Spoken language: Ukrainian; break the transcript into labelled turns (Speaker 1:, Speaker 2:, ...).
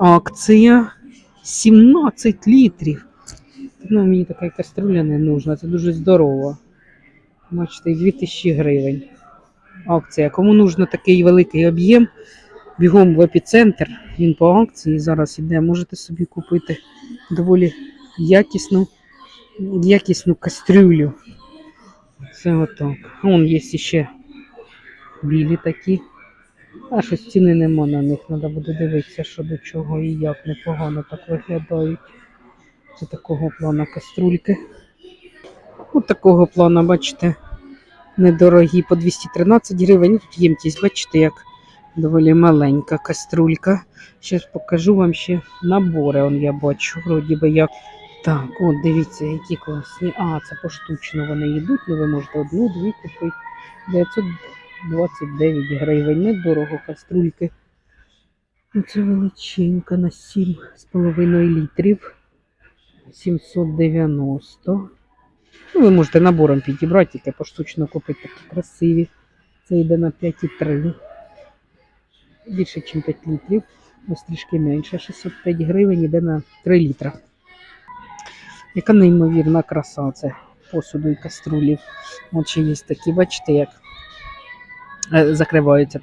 Speaker 1: Акція 17 літрів. Ну, мені така каструля не нужна, це дуже здорово. Бачите, 2000 гривень. Акція. Кому нужно такий великий об'єм, бігом в епіцентр. Він по акції зараз іде. Можете собі купити доволі якісну, якісну кастрюлю. Це отак. Вон є ще білі такі. А що ціни нема на них, треба буде дивитися, що до чого і як непогано так виглядають. Це такого плана каструльки. От такого плана, бачите, недорогі по 213 гривень. Тут ємтість, бачите, як доволі маленька каструлька. Зараз покажу вам ще набори. Он я бачу, вроді би як. Так, от дивіться, які класні. А, це поштучно вони йдуть, але ви можете одну-дві купити. 900 29 гривень. Недорого каструльки. Ну, це величенька на 7,5 літрів. 790. Ну, Ви можете набором підібрати, тільки поштучно купити такі красиві. Це йде на 5,3. Більше, ніж 5 літрів. Ну, Ось трішки менше. 605 гривень йде на 3 літра. Яка неймовірна краса, це посуду і каструлів. От ще є такі, бачите, як закриваються